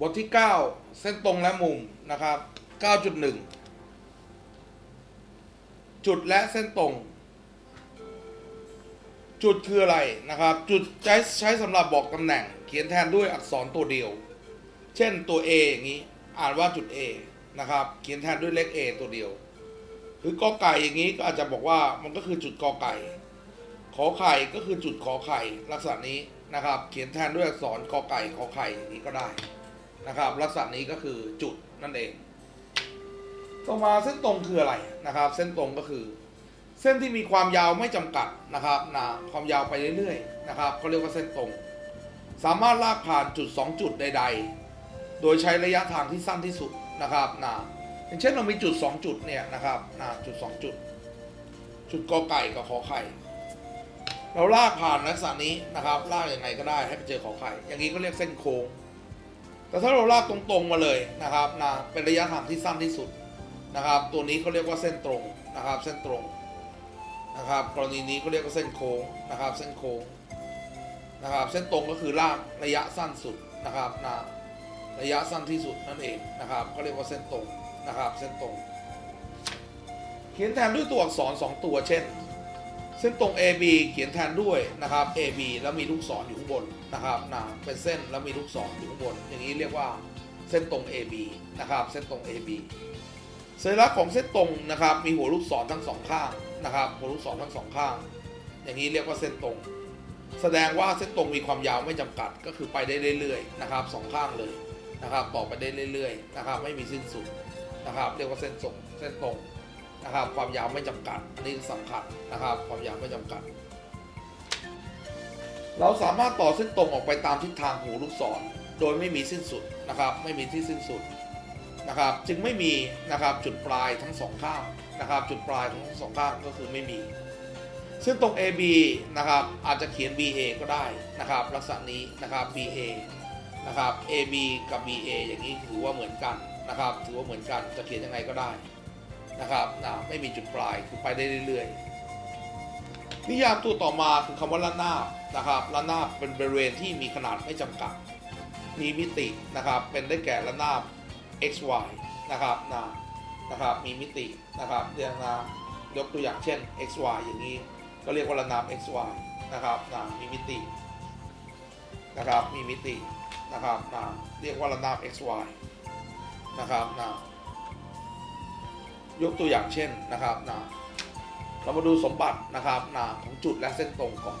บทที่ 9 เส้นตรงและมุมนะครับ 9.1 จุดและเส้นตรง จุดคืออะไรนะครับ จุดใช้ใช้สำหรับบอกตำแหน่ง เขียนแทนด้วยอักษรตัวเดียว เช่นตัว A อย่างนี้ อ่านว่าจุด A นะครับ เขียนแทนด้วยเลข A ตัวเดียว หรือกอไก่อย่างนี้ก็อาจจะบอกว่ามันก็คือจุดกอไก่ ขอไข่ก็คือจุดขอไข่ลักษณะนี้นะครับ เขียนแทนด้วยอักษรกอไก่ขอไข่อย่างนี้ก็ได้ นะครับ ลักษณะนี้ก็คือจุดนั่นเอง ต่อมาเส้นตรงคืออะไรนะครับ เส้นตรงก็คือ เส้นที่มีความยาวไม่จำกัดนะครับนะความยาวไปเรื่อยๆนะครับเขาเรียกว่าเส้นตรง สามารถลากผ่านจุด 2 จุดใด ๆ โดยใช้ระยะทางที่สั้นที่สุดนะครับนะอย่างเช่นเรามีจุด 2 จุดเนี่ยนะครับนะจุด 2 จุด จุดกอไก่กับขอไข่เราลากผ่านลักษณะนี้นะครับลากยังไงก็ได้ให้ไปเจอขอไข่ อย่างนี้ก็เรียกเส้นโค้ง แต่ถ้าเราลากตรงๆมาเลยนะครับนะเป็นระยะทางที่สั้นที่สุดนะครับ ตัวนี้เขาเรียกว่าเส้นตรงนะครับ เส้นตรงนะครับ กรณีนี้ก็เรียกว่าเส้นโค้งนะครับ เส้นโค้งนะครับ เส้นตรงก็คือลากระยะสั้นสุดนะครับนะระยะสั้นที่สุดนั่นเองนะครับก็เรียกว่าเส้นตรงนะครับ เส้นตรง เขียนแทนด้วยตัวอักษรสองตัวเช่น เส้นตรง AB เขียนแทนด้วยนะครับ AB แล้วมีลูกศรอยู่ข้างบนนะครับนะเป็นเส้นแล้วมีลูกศรอยู่ข้างบน อย่างนี้เรียกว่าเส้นตรง AB นะครับ เส้นตรง AB สัญลักษณ์ของเส้นตรงนะครับ มีหัวลูกศรทั้งสองข้างนะครับ หัวลูกศรทั้งสองข้าง อย่างนี้เรียกว่าเส้นตรง แสดงว่าเส้นตรงมีความยาวไม่จำกัด ก็คือไปได้เรื่อยๆนะครับสองข้างเลยนะครับ ต่อไปได้เรื่อยๆนะครับ ไม่มีสิ้นสุดนะครับ เรียกว่าเส้นตรง เส้นตรง นะครับความยาวไม่จำกัดอันนี่สำคัญนะครับ ความยาวไม่จำกัด เราสามารถต่อเส้นตรงออกไปตามทิศทางหูลูกศร โดยไม่มีสิ้นสุดนะครับ ไม่มีที่สิ้นสุดนะครับ จึงไม่มีนะครับจุดปลายทั้งสองข้างนะครับ จุดปลายทั้งสองข้างก็คือไม่มีเส้นตรง AB นะครับอาจจะเขียน BA ก็ได้นะครับ ลักษณะนี้นะครับ BA นะครับ AB กับ BA อย่างนี้ถือว่าเหมือนกันนะครับ ถือว่าเหมือนกันจะเขียนยังไงก็ได้ นะครับนะไม่มีจุดปลายคือไปได้เรื่อยๆ นิยามตัวต่อมาคือคำว่าระนาบนะครับระนาบเป็นบริเวณที่มีขนาดไม่จำกัด มีมิตินะครับเป็นได้แก่ระนาบ x y นะครับนะนะครับมีมิตินะครับเรียกนะยกตัวอย่างเช่น x y อย่างนี้ก็เรียกว่าระนาบ x y นะครับนะมีมิตินะครับมีมิตินะครับนะเรียกว่าระนาบ x y นะครับนะ ยกตัวอย่างเช่นนะครับนะเรามาดูสมบัตินะครับนะของจุดและเส้นตรงก่อน